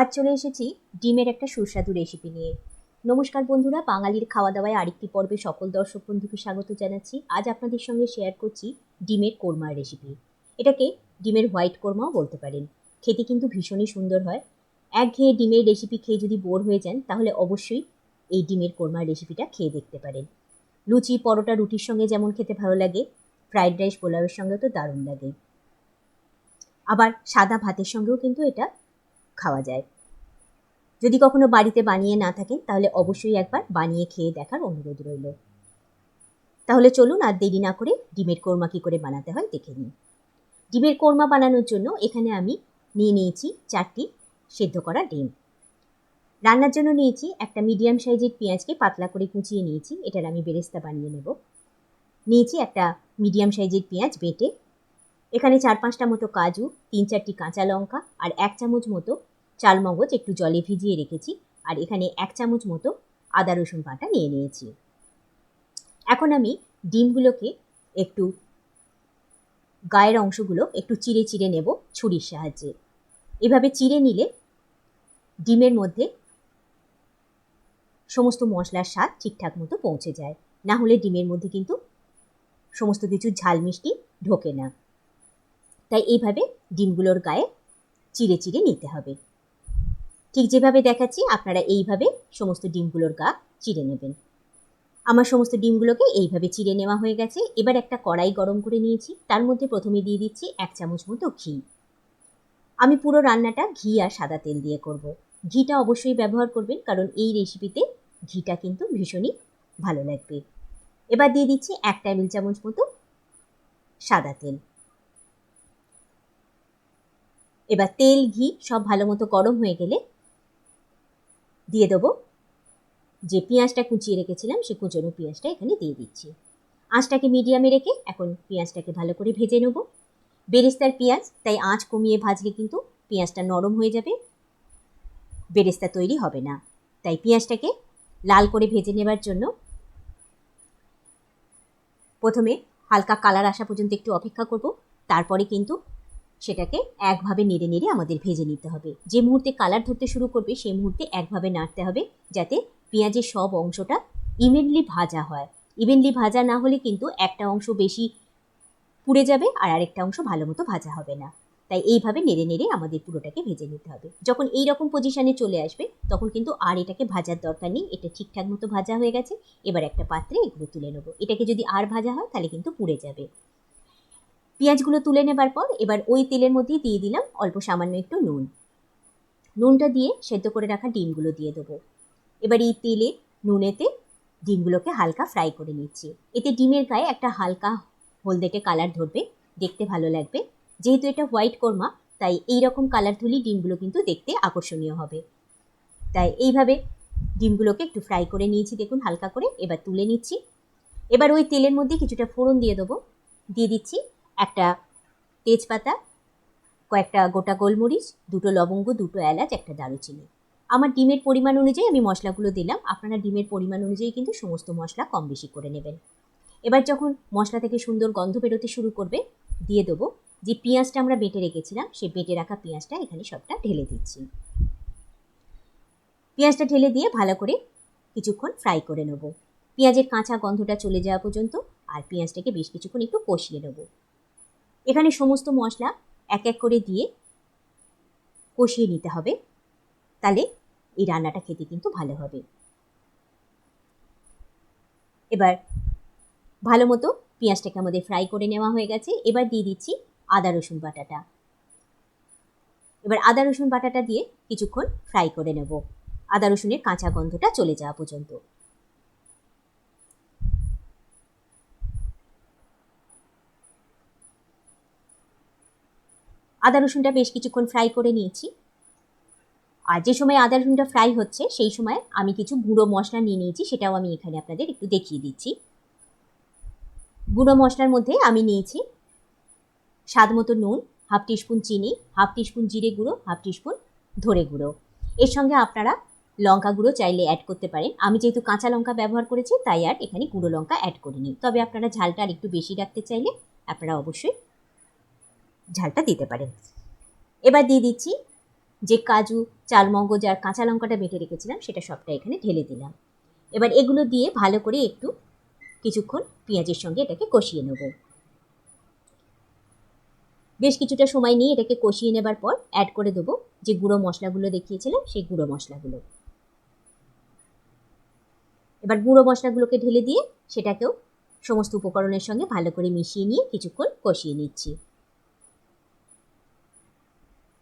আজ চলে এসেছি ডিমের একটা সুস্বাদু রেসিপি নিয়ে। নমস্কার বন্ধুরা, বাঙালির খাওয়া দাওয়ায় আরেকটি পর্বে সকল দর্শক বন্ধুকে স্বাগত জানাচ্ছি। আজ আপনাদের সঙ্গে শেয়ার করছি ডিমের কোরমার রেসিপি এটাকে ডিমের হোয়াইট কোরমাও বলতে পারেন। খেতে কিন্তু ভীষণই সুন্দর হয়। একঘেয়ে ডিমের রেসিপি খেয়ে যদি বোর হয়ে যান, তাহলে অবশ্যই এই ডিমের কোরমার রেসিপিটা খেয়ে দেখতে পারেন। লুচি, পরোটা, রুটির সঙ্গে যেমন খেতে ভালো লাগে ফ্রাইড রাইস পোলাওয়ের সঙ্গেও তো দারুণ লাগে। আবার সাদা ভাতের সঙ্গেও কিন্তু এটা খাওয়া যায়। যদি কখনো বাড়িতে বানিয়ে না থাকেন তাহলে অবশ্যই একবার বানিয়ে খেয়ে দেখার অনুরোধ রইল। তাহলে চলুন আর দেরি না করে ডিমের কোরমা কী করে বানাতে হয় দেখে নিন ডিমের কোরমা বানানোর জন্য এখানে আমি নিয়ে নিয়েছি চারটি সেদ্ধ করা ডিম। রান্নার জন্য নিয়েছি একটা মিডিয়াম সাইজের পেঁয়াজকে পাতলা করে কুচিয়ে নিয়েছি, এটার আমি বেরেস্তা বানিয়ে নেব। নিয়েছি একটা মিডিয়াম সাইজের পেঁয়াজ বেটে। এখানে চার পাঁচটা মতো কাজু, তিন চারটি কাঁচা লঙ্কা আর এক চামচ মতো চালমগজ একটু জলে ভিজিয়ে রেখেছি আর এখানে এক চামচ মতো আদা রসুন বাটা নিয়ে নিয়েছি। এখন আমি ডিমগুলোকে একটু গায়ের অংশগুলো একটু চিড়ে চিড়ে নেব ছুরির সাহায্যে। এভাবে চিড়ে নিলে ডিমের মধ্যে সমস্ত মশলার স্বাদ ঠিকঠাক মতো পৌঁছে যায়। না হলে ডিমের মধ্যে কিন্তু সমস্ত কিছু ঝাল মিষ্টি ঢোকে না। তাই এইভাবে ডিমগুলোর গায়ে চিড়ে চিড়ে নিতে হবে। ঠিক যেভাবে দেখাচ্ছি, আপনারা এইভাবে সমস্ত ডিমগুলোর গা চিড়ে নেবেন। আমার সমস্ত ডিমগুলোকে এইভাবে চিড়ে নেওয়া হয়ে গেছে। এবার একটা কড়াই গরম করে নিয়েছি। তার মধ্যে প্রথমে দিয়ে দিচ্ছি এক চামচ মতো ঘি। আমি পুরো রান্নাটা ঘি আর সাদা তেল দিয়ে করব। ঘিটা অবশ্যই ব্যবহার করবেন, কারণ এই রেসিপিতে ঘিটা কিন্তু ভীষণই ভালো লাগবে। এবার দিয়ে দিচ্ছি এক টেবিল চামচ মতো সাদা তেল। এবার তেল, ঘি সব ভালো মতো গরম হয়ে গেলে দিয়ে দেবো। যে পেঁয়াজটা কুচিয়ে রেখেছিলাম, সে কুচনো পেঁয়াজটা এখানে দিয়ে দিচ্ছি। আঁচটাকে মিডিয়ামে রেখে এখন পেঁয়াজটাকে ভালো করে ভেজে নেব। বেরেস্তার পেঁয়াজ, তাই আঁচ কমিয়ে ভাজলে কিন্তু পেঁয়াজটা নরম হয়ে যাবে। বেরেস্তা তৈরি হবে না। তাই পেঁয়াজটাকে লাল করে ভেজে নেবার জন্য প্রথমে হালকা কালার আসা পর্যন্ত একটু অপেক্ষা করব। তারপরে কিন্তু সেটাকে একভাবে নেড়ে নেড়ে আমাদের ভেজে নিতে হবে। যে মুহূর্তে কালার ধরতে শুরু করবে, সেই মুহূর্তে একভাবে নাড়তে হবে যাতে পেঁয়াজের সব অংশটা ইভেনলি ভাজা হয়। ইভেনলি ভাজা না হলে কিন্তু একটা অংশ বেশি পুড়ে যাবে আর আরেকটা অংশ ভালো মতো ভাজা হবে না। তাই এইভাবে নেড়ে নেড়ে আমাদের পুরোটাকে ভেজে নিতে হবে। যখন এই রকম পজিশানে চলে আসবে, তখন কিন্তু আর এটাকে ভাজার দরকার নেই, এটা ঠিকঠাক মতো ভাজা হয়ে গেছে। এবার একটা পাত্রে এগুলো তুলে নেব। এটাকে যদি আর ভাজা হয়, তাহলে কিন্তু পুড়ে যাবে। পেঁয়াজগুলো তুলে নেবার পর এবার ওই তেলের মধ্যেই দিয়ে দিলাম অল্প সামান্য একটু নুন। নুনটা দিয়ে সেদ্ধ করে রাখা ডিমগুলো দিয়ে দেবো। এবার এই তেলে, নুনেতে ডিমগুলোকে হালকা ফ্রাই করে নিচ্ছি। এতে ডিমের গায়ে একটা হালকা হলদেটে কালার ধরবে, দেখতে ভালো লাগবে। যেহেতু এটা হোয়াইট কোরমা, তাই এই রকম কালার ধুলি ডিমগুলো কিন্তু দেখতে আকর্ষণীয় হবে। তাই এইভাবে ডিমগুলোকে একটু ফ্রাই করে নিয়েছি, দেখুন হালকা করে। এবার তুলে নিচ্ছি। এবার ওই তেলের মধ্যে কিছুটা ফোড়ন দিয়ে দেবো। দিয়ে দিচ্ছি একটা তেজপাতা, কয়েকটা গোটা গোলমরিচ, দুটো লবঙ্গ, দুটো এলাচ, একটা দারুচিনি। আমার ডিমের পরিমাণ অনুযায়ী আমি মশলাগুলো দিলাম। আপনারা ডিমের পরিমাণ অনুযায়ী কিন্তু সমস্ত মশলা কম বেশি করে নেবেন। এবার যখন মশলা থেকে সুন্দর গন্ধ বেরোতে শুরু করবে, দিয়ে দেবো যে পেঁয়াজটা আমরা বেটে রেখেছিলাম, সেই বেটে রাখা পেঁয়াজটা এখানে সবটা ঢেলে দিচ্ছি। পেঁয়াজটা ঢেলে দিয়ে ভালো করে কিছুক্ষণ ফ্রাই করে নেব। পেঁয়াজের কাঁচা গন্ধটা চলে যাওয়া পর্যন্ত আর পেঁয়াজটাকে বেশ কিছুক্ষণ একটু কষিয়ে নেব। এখানে সমস্ত মশলা এক এক করে দিয়ে কষিয়ে নিতে হবে। তাহলে এই রান্নাটা খেতে কিন্তু ভালো হবে। এবার ভালো মতো পেঁয়াজটাকে আমাদের ফ্রাই করে নেওয়া হয়ে গেছে। এবার দিয়ে দিচ্ছি আদা, রসুন বাটাটা। এবার আদা, রসুন বাটাটা দিয়ে কিছুক্ষণ ফ্রাই করে নেব। আদা, রসুনের কাঁচা গন্ধটা চলে যাওয়া পর্যন্ত। আদা রসুনটা বেশ কিছুক্ষণ ফ্রাই করে নিয়েছি। আর যে সময় আদা রসুনটা ফ্রাই হচ্ছে, সেই সময় আমি কিছু গুঁড়ো মশলা নিয়ে নিয়েছি, সেটাও আমি এখানে আপনাদের একটু দেখিয়ে দিচ্ছি। গুঁড়ো মশলার মধ্যে আমি নিয়েছি স্বাদ মতো নুন, হাফ টিস্পুন চিনি, হাফ টিস্পুন জিরে গুঁড়ো, হাফ টিস্পুন ধরে গুঁড়ো। এর সঙ্গে আপনারা লঙ্কা গুঁড়ো চাইলে অ্যাড করতে পারেন। আমি যেহেতু কাঁচা লঙ্কা ব্যবহার করেছি, তাই আর এখানে গুঁড়ো লঙ্কা অ্যাড করিনি। তবে আপনারা ঝালটা আর একটু বেশি রাখতে চাইলে আপনারা অবশ্যই ঝালটা দিতে পারেন। এবার দিয়ে দিচ্ছি যে কাজু, চালমগজ আর কাঁচা লঙ্কাটা বেটে রেখেছিলাম, সেটা সবটা এখানে ঢেলে দিলাম। এবার এগুলো দিয়ে ভালো করে একটু কিছুক্ষণ পেঁয়াজের সঙ্গে এটাকে কষিয়ে নেব। বেশ কিছুটা সময় নিয়ে এটাকে কষিয়ে নেবার পর অ্যাড করে দেবো যে গুঁড়ো মশলাগুলো দেখিয়েছিলাম, সেই গুঁড়ো মশলাগুলো। এবার গুঁড়ো মশলাগুলোকে ঢেলে দিয়ে সেটাকেও সমস্ত উপকরণের সঙ্গে ভালো করে মিশিয়ে নিয়ে কিছুক্ষণ কষিয়ে নিচ্ছি।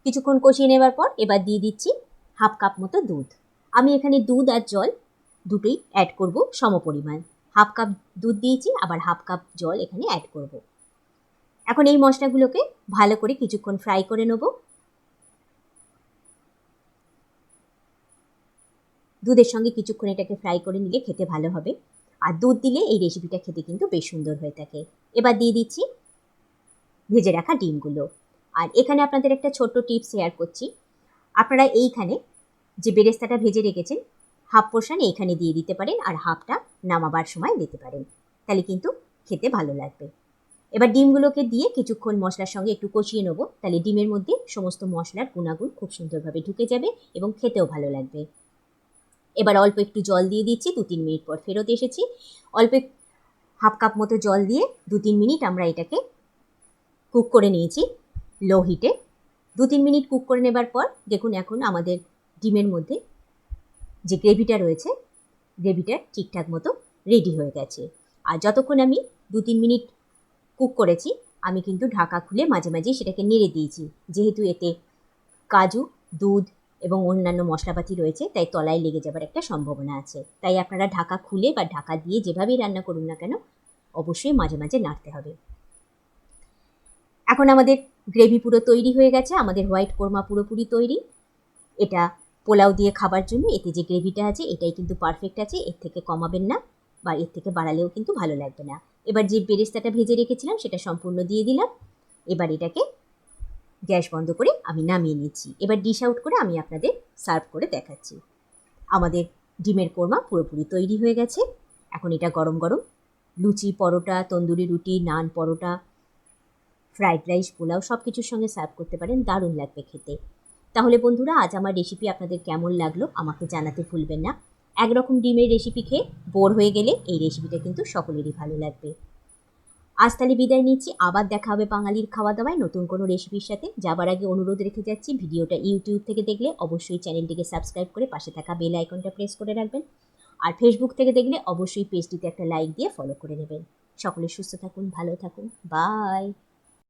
কিছুক্ষণ কষিয়ে নেবার পর এবার দিয়ে দিচ্ছি হাফ কাপ মতো দুধ। আমি এখানে দুধ আর জল দুটোই অ্যাড করব সম পরিমাণ হাফ কাপ দুধ দিয়েছি, আবার হাফ কাপ জল এখানে অ্যাড করব। এখন এই মশলাগুলোকে ভালো করে কিছুক্ষণ ফ্রাই করে নেব। দুধের সঙ্গে কিছুক্ষণ এটাকে ফ্রাই করে নিলে খেতে ভালো হবে। আর দুধ দিলে এই রেসিপিটা খেতে কিন্তু বেশ সুন্দর হয়ে থাকে। এবার দিয়ে দিচ্ছি ভেজে রাখা ডিমগুলো। আর এখানে আপনাদের একটা ছোট্ট টিপস শেয়ার করছি। আপনারা এইখানে যে বেরেস্তাটা ভেজে রেখেছেন, হাফ পোর্শন এইখানে দিয়ে দিতে পারেন আর হাফটা নামাবার সময় দিতে পারেন। তাহলে কিন্তু খেতে ভালো লাগবে। এবার ডিমগুলোকে দিয়ে কিছুক্ষণ মশলার সঙ্গে একটু কষিয়ে নেব। তাহলে ডিমের মধ্যে সমস্ত মশলার গুণাগুণ খুব সুন্দরভাবে ঢুকে যাবে এবং খেতেও ভালো লাগবে। এবার অল্প একটু জল দিয়ে দিচ্ছি দু তিন মিনিট পর ফেরত এসেছি। অল্প হাফ কাপ মতো জল দিয়ে দু তিন মিনিট আমরা এটাকে কুক করে নিয়েছি। লো হিটে দু তিন মিনিট কুক করে নেবার পর, দেখুন এখন আমাদের ডিমের মধ্যে যে গ্রেভিটা রয়েছে গ্রেভিটা ঠিকঠাক মতো রেডি হয়ে গেছে। আর যতক্ষণ আমি দু তিন মিনিট কুক করেছি, আমি কিন্তু ঢাকা খুলে মাঝে মাঝে সেটাকে নেড়ে দিয়েছি। যেহেতু এতে কাজু, দুধ এবং অন্যান্য মশলাপাতি রয়েছে, তাই তলায় লেগে যাবার একটা সম্ভাবনা আছে। তাই আপনারা ঢাকা খুলে বা ঢাকা দিয়ে যেভাবেই রান্না করুন না কেন, অবশ্যই মাঝে মাঝে নাড়তে হবে। এখন আমাদের গ্রেভি পুরো তৈরি হয়ে গেছে, আমাদের হোয়াইট কোরমা পুরোপুরি তৈরি। এটা পোলাও দিয়ে খাবার জন্য, এতে যে গ্রেভিটা আছে, এটাই কিন্তু পারফেক্ট আছে, এর থেকে কমাবেন না, বা এর থেকে বাড়ালেও কিন্তু ভালো লাগবে না। এবার যে বেরেস্তাটা ভেজে রেখেছিলাম, সেটা সম্পূর্ণ দিয়ে দিলাম। এবার এটাকে গ্যাস বন্ধ করে আমি নামিয়ে নিচ্ছি। এবার ডিশ আউট করে আমি আপনাদের সার্ভ করে দেখাচ্ছি। আমাদের ডিমের কোরমা পুরোপুরি তৈরি হয়ে গেছে। এখন এটা গরম গরম। লুচি পরোটা, তন্দুরি রুটি, নান পরোটা ফ্রাইড রাইস পোলাও সব কিছুর সঙ্গে সার্ভ করতে পারেন, দারুণ লাগবে খেতে। তাহলে বন্ধুরা, আজ আমার রেসিপি আপনাদের কেমন লাগল আমাকে জানাতে ভুলবেন না। একরকম ডিমের রেসিপি খেয়ে বোর হয়ে গেলে এই রেসিপিটা কিন্তু সকলেরই ভালো লাগবে। আজ তাহলে বিদায় নিচ্ছি, আবার দেখা হবে বাঙালির খাওয়া দাওয়ায় নতুন কোনো রেসিপির সাথে। যাবার আগে অনুরোধ রেখে যাচ্ছি, ভিডিওটা ইউটিউব থেকে দেখলে অবশ্যই চ্যানেলটিকে সাবস্ক্রাইব করে পাশে থাকা বেল আইকনটা প্রেস করে রাখবেন। আর ফেসবুক থেকে দেখলে অবশ্যই পেজটিতে একটা লাইক দিয়ে ফলো করে নেবেন। সকলে সুস্থ থাকুন, ভালো থাকুন বাই